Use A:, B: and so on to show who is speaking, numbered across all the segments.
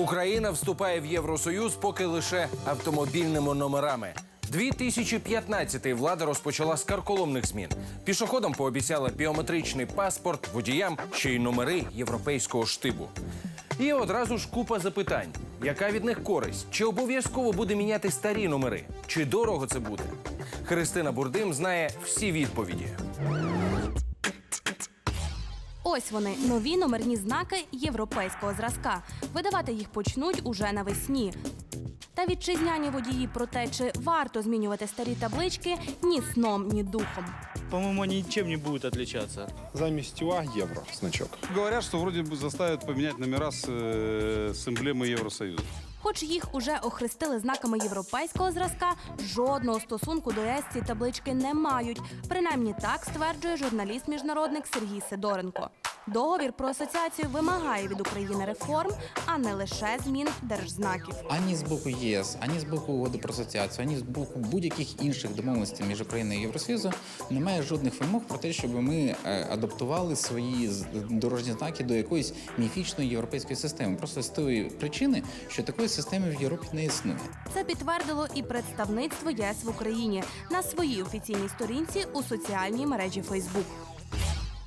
A: Україна вступає в Євросоюз поки лише автомобільними номерами. 2015-й влада розпочала з карколомних змін. Пішоходам пообіцяла біометричний паспорт, водіям ще й номери європейського штибу. І одразу ж купа запитань: яка від них користь? Чи обов'язково буде міняти старі номери? Чи дорого це буде? Христина Бурдим знає всі відповіді.
B: Ось вони нові номерні знаки європейського зразка. Видавати їх почнуть уже навесні. Та вітчизняні водії про те, чи варто змінювати старі таблички, ні сном, ні духом.
C: По-моему, они ничем не будут отличаться.
D: Замість ЮА євро значок.
E: Говорят, что вроде бы заставят поменять номера с, э, с эмблемой Евросоюза.
B: Хоч їх уже охрестили знаками європейського зразка, жодного стосунку до ЄС ці таблички не мають. Принаймні так стверджує журналіст-міжнародник Сергій Сидоренко. Договір про асоціацію вимагає від України реформ, а не лише змін держзнаків.
F: ані з боку ЄС, ані з боку угоди про асоціацію, ані з боку будь-яких інших домовленостей між Україною і Євросоюзом немає жодних вимог про те, щоб ми е, адаптували свої дорожні знаки до якоїсь міфічної європейської системи. Просто з тої причини, що такої системи в Європі не існує.
B: Це підтвердило і представництво ЄС в Україні на своїй офіційній сторінці у соціальній мережі Фейсбук.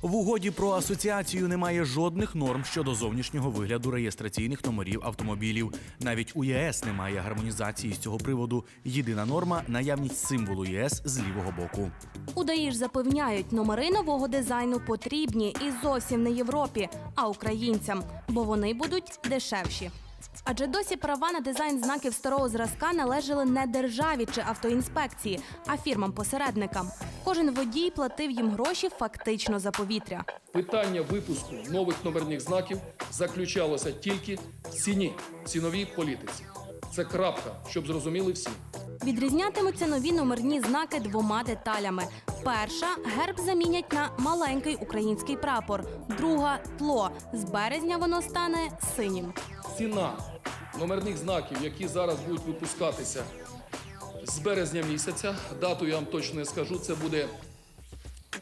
G: В угоді про асоціацію немає жодних норм щодо зовнішнього вигляду реєстраційних номерів автомобілів. Навіть у ЄС немає гармонізації з цього приводу. Єдина норма наявність символу ЄС з лівого боку.
B: У ДАІ ж запевняють, номери нового дизайну потрібні і зовсім не Європі, а українцям, бо вони будуть дешевші. Адже досі права на дизайн знаків старого зразка належали не державі чи автоінспекції, а фірмам-посередникам. Кожен водій платив їм гроші фактично за повітря.
H: Питання випуску нових номерних знаків заключалося тільки в ціні, ціновій політиці. Це крапка, щоб зрозуміли всі.
B: Відрізнятимуться нові номерні знаки двома деталями. Перша герб замінять на маленький український прапор. Друга тло. З березня воно стане синім.
H: Ціна номерних знаків, які зараз будуть випускатися з березня місяця, дату я вам точно не скажу, це буде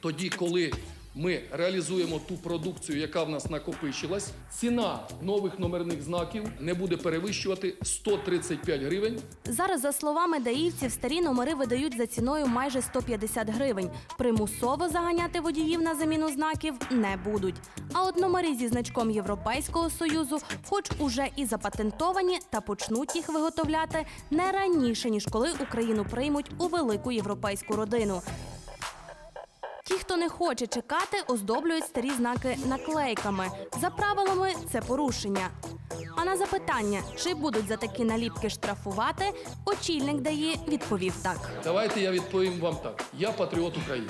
H: тоді, коли ми реалізуємо ту продукцію, яка в нас накопичилась. Ціна нових номерних знаків не буде перевищувати 135 гривень
B: Зараз, за словами даївців, старі номери видають за ціною майже 150 гривень. Примусово заганяти водіїв на заміну знаків не будуть. А от номери зі значком Європейського союзу, хоч уже і запатентовані, та почнуть їх виготовляти не раніше ніж коли Україну приймуть у велику європейську родину. Ті, хто не хоче чекати, оздоблюють старі знаки наклейками. За правилами це порушення. А на запитання, чи будуть за такі наліпки штрафувати, очільник дає відповів так.
H: Давайте я відповім вам так: я патріот України.